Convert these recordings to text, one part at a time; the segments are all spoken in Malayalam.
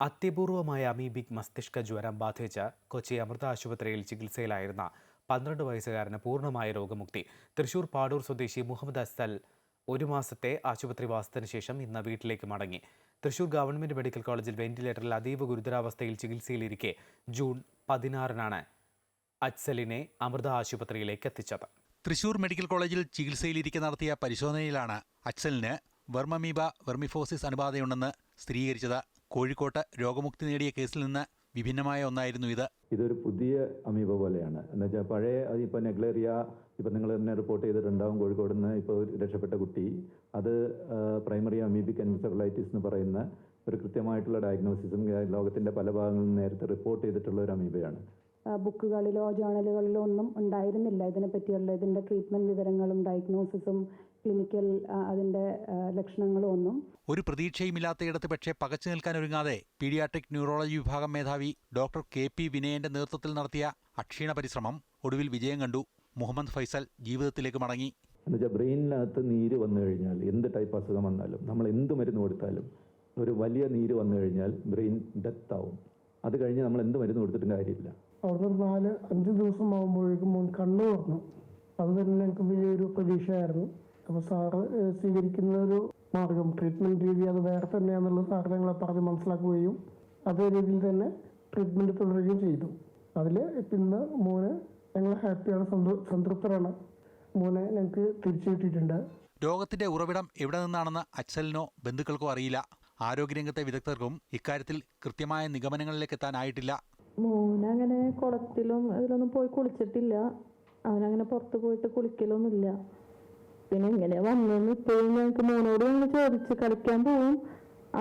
അത്യപൂർവമായ അമീബിക് മസ്തിഷ്ക ജ്വരം ബാധിച്ച് കൊച്ചി അമൃത ആശുപത്രിയിൽ ചികിത്സയിലായിരുന്ന പന്ത്രണ്ട് വയസ്സുകാരന് പൂർണമായ രോഗമുക്തി. തൃശൂർ പാടൂർ സ്വദേശി മുഹമ്മദ് അസ്സൽ ഒരു മാസത്തെ ആശുപത്രി ആശുപത്രിവാസത്തിന് ശേഷം ഇന്ന് വീട്ടിലേക്ക് മടങ്ങി. തൃശൂർ ഗവൺമെന്റ് മെഡിക്കൽ കോളേജിൽ വെന്റിലേറ്ററിൽ അതീവ ഗുരുതരാവസ്ഥയിൽ ചികിത്സയിലിരിക്കെ ജൂൺ പതിനാറിനാണ് അജ്സലിനെ അമൃത ആശുപത്രിയിലേക്ക് എത്തിച്ചത്. തൃശൂർ മെഡിക്കൽ കോളേജിൽ ചികിത്സയിലിരിക്കെ നടത്തിയ പരിശോധനയിലാണ് അച്സലിന് വെർമമീബ വെർമിഫോസിസ് അണുബാധയുണ്ടെന്ന് സ്ഥിരീകരിച്ചത് കോഴിക്കോട്ട് രോഗമുക്തി നേടിയ കേസിൽ നിന്ന് വിഭിന്നമായ ഒന്നായിരുന്നു ഇത്. ഇതൊരു പുതിയ അമീബ പോലെയാണ്. എന്നുവെച്ചാൽ പഴയ ഇപ്പോൾ നെഗ്ലേറിയ ഇപ്പം നിങ്ങൾ തന്നെ റിപ്പോർട്ട് ചെയ്തിട്ടുണ്ടാവും കോഴിക്കോട് നിന്ന് ഇപ്പോൾ രക്ഷപ്പെട്ട കുട്ടി. അത് പ്രൈമറി അമീബിക് എൻസെഫലൈറ്റിസ് എന്ന് പറയുന്ന ഒരു കൃത്യമായിട്ടുള്ള ഡയഗ്നോസിസും ലോകത്തിന്റെ പല ഭാഗങ്ങളിൽ നിന്ന് നേരത്തെ റിപ്പോർട്ട് ചെയ്തിട്ടുള്ള ഒരു അമീബയാണ്. ബുക്കുകളിലോ ജേണലുകളിലോ ഒന്നും ഉണ്ടായിരുന്നില്ല. ഇതിനെ പറ്റിയുള്ള ഇതിന്റെ ട്രീറ്റ്മെന്റ് വിവരങ്ങളും ഡയഗ്നോസിസും ക്ലിനിക്കൽ അതിന്റെ അതിന്റെ ലക്ഷണങ്ങളും ഒന്നും ഒരു പ്രതീക്ഷയുമില്ലാത്തയിടത്ത് പക്ഷേ പകച്ചു നിൽക്കാൻ ഒരുങ്ങാതെ പീഡിയാട്രിക് ന്യൂറോളജി വിഭാഗം മേധാവി ഡോക്ടർ കെ പി വിനയന്റെ നേതൃത്വത്തിൽ നടത്തിയ അക്ഷീണ പരിശ്രമം ഒടുവിൽ വിജയം കണ്ടു. മുഹമ്മദ് ഫൈസൽ ജീവിതത്തിലേക്ക് മടങ്ങി. എന്നുവെച്ചാൽ ബ്രെയിനിനകത്ത് നീര് വന്നു കഴിഞ്ഞാൽ എന്ത് ടൈപ്പ് അസുഖം വന്നാലും നമ്മൾ എന്ത് മരുന്ന് കൊടുത്താലും ഒരു വലിയ നീര് വന്നു കഴിഞ്ഞാൽ ബ്രെയിൻ ഡെത്ത് ആവും. അത് കഴിഞ്ഞ് നമ്മൾ എന്ത് മരുന്ന് കൊടുത്തിട്ടും കാര്യമില്ല. അവിടെ ഒരു നാല് അഞ്ച് ദിവസം ആകുമ്പോഴേക്കും കണ്ണു തുറന്നു. അത് തന്നെ എനിക്ക് വലിയൊരു പ്രതീക്ഷയായിരുന്നു. അപ്പോൾ സാറ് സ്വീകരിക്കുന്ന ഒരു മാർഗം ട്രീറ്റ്മെന്റ് രീതി അത് വേറെ തന്നെയാണെന്നുള്ളത് സാറ് ഞങ്ങളെ പറഞ്ഞ് മനസ്സിലാക്കുകയും അതേ രീതിയിൽ തന്നെ ട്രീറ്റ്മെന്റ് തുടരുകയും ചെയ്തു. അതിൽ ഇന്ന് മോന് ഞങ്ങൾ ഹാപ്പിയാണ് സംതൃപ്തരാണ്. മോനെ ഞങ്ങൾക്ക് തിരിച്ചു കിട്ടിയിട്ടുണ്ട്. രോഗത്തിന്റെ ഉറവിടം എവിടെ നിന്നാണെന്ന് അച്ഛലിനോ ബന്ധുക്കൾക്കോ അറിയില്ല. ആരോഗ്യരംഗത്തെ വിദഗ്ധർക്കും ഇക്കാര്യത്തിൽ കൃത്യമായ നിഗമനങ്ങളിലേക്ക് എത്താനായിട്ടില്ല. മോനങ്ങനെ കുളത്തിലും ഇതിലൊന്നും പോയി കുളിച്ചിട്ടില്ല. അവനങ്ങനെ പുറത്ത് പോയിട്ട് കുളിക്കലൊന്നുമില്ല. പിന്നെ ഇങ്ങനെ വന്നെന്ന് ഇപ്പോഴും ഞങ്ങൾക്ക് മോനോട് ഞങ്ങൾ ചോദിച്ചു കളിക്കാൻ പോവും.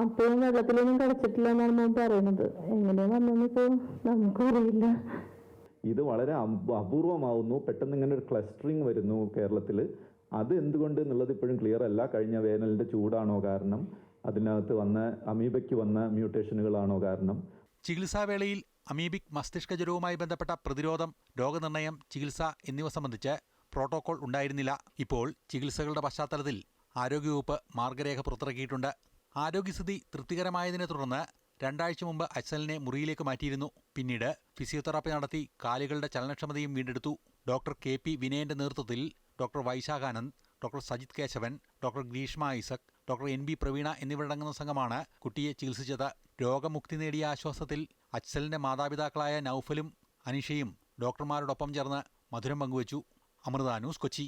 അപ്പോഴും വെള്ളത്തിലൊന്നും കളിച്ചിട്ടില്ല എന്നാണ് മോൻ പറയുന്നത്. എങ്ങനെയാ വന്നെന്ന് ഇപ്പോൾ നമുക്കറിയില്ല. ഇത് വളരെ അപൂർവമാവുന്നു. പെട്ടെന്ന് ഇങ്ങനെ ഒരു ക്ലസ്റ്ററിങ് വരുന്നു കേരളത്തിൽ അത് എന്തുകൊണ്ട് എന്നുള്ളത് ഇപ്പോഴും ക്ലിയർ അല്ല. കഴിഞ്ഞ വേനലിന്റെ ചൂടാണോ കാരണം. അതിനകത്ത് വന്ന അമീബയ്ക്ക് വന്ന മ്യൂട്ടേഷനുകളാണോ കാരണം. ചികിത്സാവേളയിൽ അമീബിക് മസ്തിഷ്ക ജ്വരവുമായി ബന്ധപ്പെട്ട പ്രതിരോധം രോഗനിർണയം ചികിത്സ എന്നിവ സംബന്ധിച്ച് പ്രോട്ടോകോൾ ഉണ്ടായിരുന്നില്ല. ഇപ്പോൾ ചികിത്സകളുടെ പശ്ചാത്തലത്തിൽ ആരോഗ്യവകുപ്പ് മാർഗരേഖ പുറത്തിറക്കിയിട്ടുണ്ട്. ആരോഗ്യസ്ഥിതി തൃപ്തികരമായതിനെ തുടർന്ന് രണ്ടാഴ്ച മുമ്പ് അച്സലിനെ മുറിയിലേക്ക് മാറ്റിയിരുന്നു. പിന്നീട് ഫിസിയോതെറാപ്പി നടത്തി കാലുകളുടെ ചലനക്ഷമതയും വീണ്ടെടുത്തു. ഡോക്ടർ കെ പി വിനയന്റെ നേതൃത്വത്തിൽ doctor Vaishakhanand doctor Sajith Kesavan doctor Greeshma Isaac doctor N B Praveena എന്നിവരടങ്ങുന്ന സംഘമാണ് കുട്ടിയെ ചികിത്സിച്ചത്. രോഗമുക്തി നേടിയ ആശ്വാസത്തിൽ അച്സലിന്റെ മാതാപിതാക്കളായ നൌഫലും അനിഷയും ഡോക്ടർമാരോടൊപ്പം ചേർന്ന് മധുരം പങ്കുവച്ചു. അമൃത ന്യൂസ് കൊച്ചി.